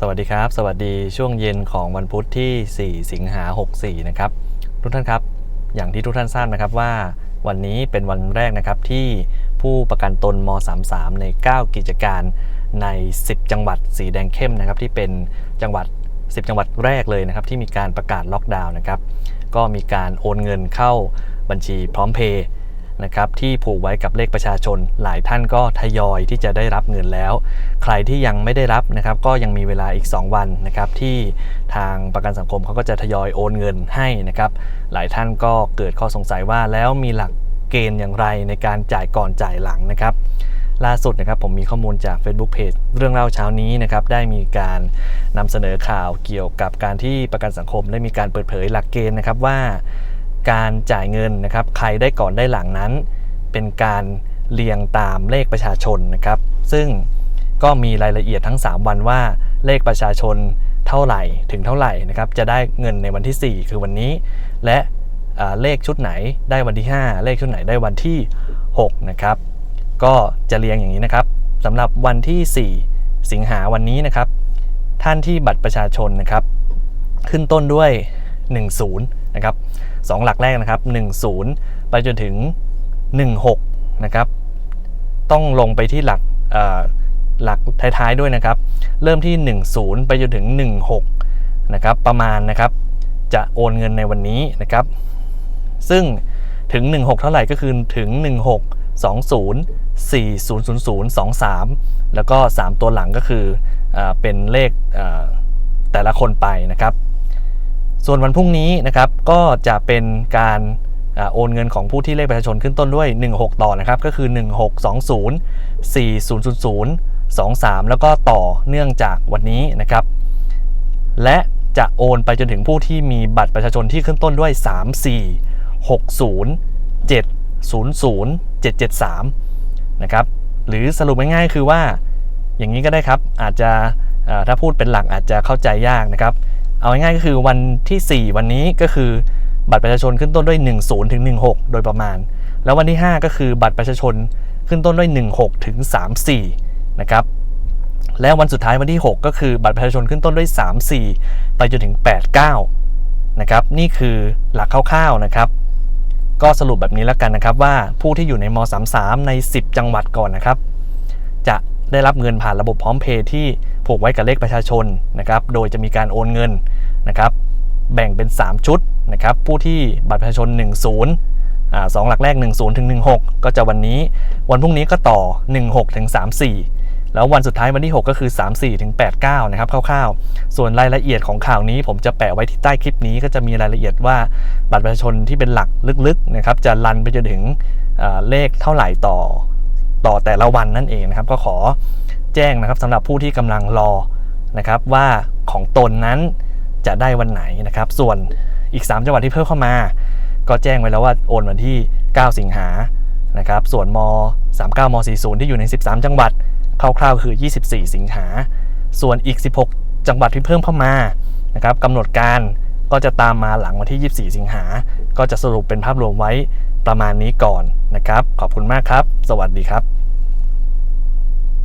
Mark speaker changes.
Speaker 1: สวัสดีครับ สวัสดีช่วงเย็นของวันพุธที่ 4 สิงหา 64 นะครับ ทุกท่านครับ อย่างที่ทุกท่านทราบนะครับว่าวันนี้เป็นวันแรกนะครับที่ผู้ประกันตนม 33 ใน 9 กิจการใน 10 จังหวัดสีแดงเข้มนะครับที่เป็นจังหวัด 10 จังหวัดแรกเลยนะครับที่มีการประกาศล็อกดาวน์นะครับก็มีการโอนเงินเข้าบัญชีพร้อมเพย์ นะครับที่ผูกไว้กับเลขประชาชน หลายท่านก็ทยอยที่จะได้รับเงินแล้ว ใครที่ยังไม่ได้รับนะครับก็ยังมีเวลาอีก 2 วันนะครับที่ทางประกันสังคมเขาก็จะทยอยโอนเงินให้นะครับหลายท่านก็เกิดข้อสงสัยว่าแล้วมีหลักเกณฑ์อย่างไรในการจ่ายก่อนจ่ายหลังนะครับล่าสุดนะครับผมมีข้อมูลจาก Facebook Page เรื่องเล่าเช้านี้นะครับได้มีการนำเสนอข่าวเกี่ยวกับการที่ประกันสังคมได้มีการเปิดเผยหลักเกณฑ์นะครับว่า การจ่ายเงินนะครับ ใครได้ก่อนได้หลังนั้น เป็นการเรียงตามเลขประชาชนนะครับ ซึ่งก็มีรายละเอียดทั้ง 3 วันว่าเลขประชาชนเท่าไหร่ถึงเท่าไหร่นะครับ จะได้เงินในวันที่ 4 คือวันนี้ และเลขชุดไหนได้วันที่ 5 เลขชุดไหนได้วันที่ 6 นะครับ ก็จะเรียงอย่างนี้นะครับสำหรับวันที่ 4 สิงหาวันนี้นะครับ ท่านที่บัตรประชาชนนะครับ ขึ้นต้นด้วย 10 นะครับ สองหลักแรกนะครับ 10 ไปจนถึง 16 นะครับ ต้องลงไปที่หลักหลักท้ายๆด้วยนะครับ เริ่มที่ 10 ไปจนถึง 16 นะครับ ประมาณนะครับ จะโอนเงินในวันนี้นะครับ ซึ่งถึง 16 เท่าไหร่ก็คือถึง 16 20 4000 23 แล้วก็ 3 ตัวหลังก็คืออเป็นเลขแต่ละคนไปนะครับ ส่วนวันพรุ่งนี้นะครับก็จะเป็นการอโอนเงินของผู้ที่เลขประชาชนขึ้นต้นด้วย 16 ต่อนะครับก็คือ 1620 4000 23 แล้วก็ต่อเนื่องจากวันนี้นะครับ และจะโอนไปจนถึงผู้ที่มีบัตรประชาชนที่ขึ้นต้นด้วย 34 60 700 773 นะครับ หรือสรุปง่ายๆคือว่าอย่างนี้ก็ได้ครับอาจจะถ้าพูดเป็นหลักอาจจะเข้าใจยากนะครับ เอาง่ายๆก็คือวันที่ 4 วันนี้ก็คือบัตรประชาชนขึ้นต้นด้วย 10ถึง16 โดยประมาณ แล้ววันที่ 5 ก็คือบัตรประชาชนขึ้นต้นด้วย 16ถึง34 นะครับ และวันสุดท้ายวันที่ 6 ก็คือบัตรประชาชนขึ้นต้นด้วย 34 ไปจนถึง 89 นะครับ นี่คือหลักคร่าวๆนะครับก็สรุปแบบนี้แล้วกันนะครับว่าผู้ที่อยู่ในม 33 ใน 10 จังหวัดก่อนนะครับ จะ ได้รับเงินผ่านระบบพร้อมเพย์ที่ผูกไว้กับเลขประชาชนนะครับ โดยจะมีการโอนเงินนะครับ แบ่งเป็น 3 ชุดนะครับ ผู้ที่บัตรประชาชน 10อ่าสองหลักแรก 10ถึง16 ก็จะวันนี้ วันพรุ่งนี้ก็ต่อ 16ถึง34 แล้ววันสุดท้ายวันที่ 6 ก็คือ 34ถึง89 นะครับคร่าวๆ ส่วนรายละเอียดของข่าวนี้ ผมจะแปะไว้ที่ใต้คลิปนี้ก็จะมีรายละเอียดว่าบัตรประชาชนที่เป็นหลักลึกๆนะครับจะรันไปจนถึงเลขเท่าไหร่ต่อ ต่อแต่ละวันนั่นเองนะครับ ก็ขอแจ้งนะครับสำหรับผู้ที่กำลังรอนะครับว่าของตนนั้นจะได้วันไหนนะครับ ส่วนอีก 3 จังหวัดที่เพิ่มเข้ามา ก็แจ้งไว้แล้วว่าโอนวันที่ 9 สิงหานะครับ ส่วนม 39ม40 ที่อยู่ใน 13 จังหวัดคร่าวๆคือ 24 สิงหา ส่วนอีก 16 จังหวัดที่เพิ่มเข้ามานะครับกำหนดการก็จะตามมาหลังวันที่ 24 สิงหา ก็จะสรุปเป็นภาพรวมไว้ประมาณนี้ก่อนนะครับ ขอบคุณมากครับ สวัสดีครับ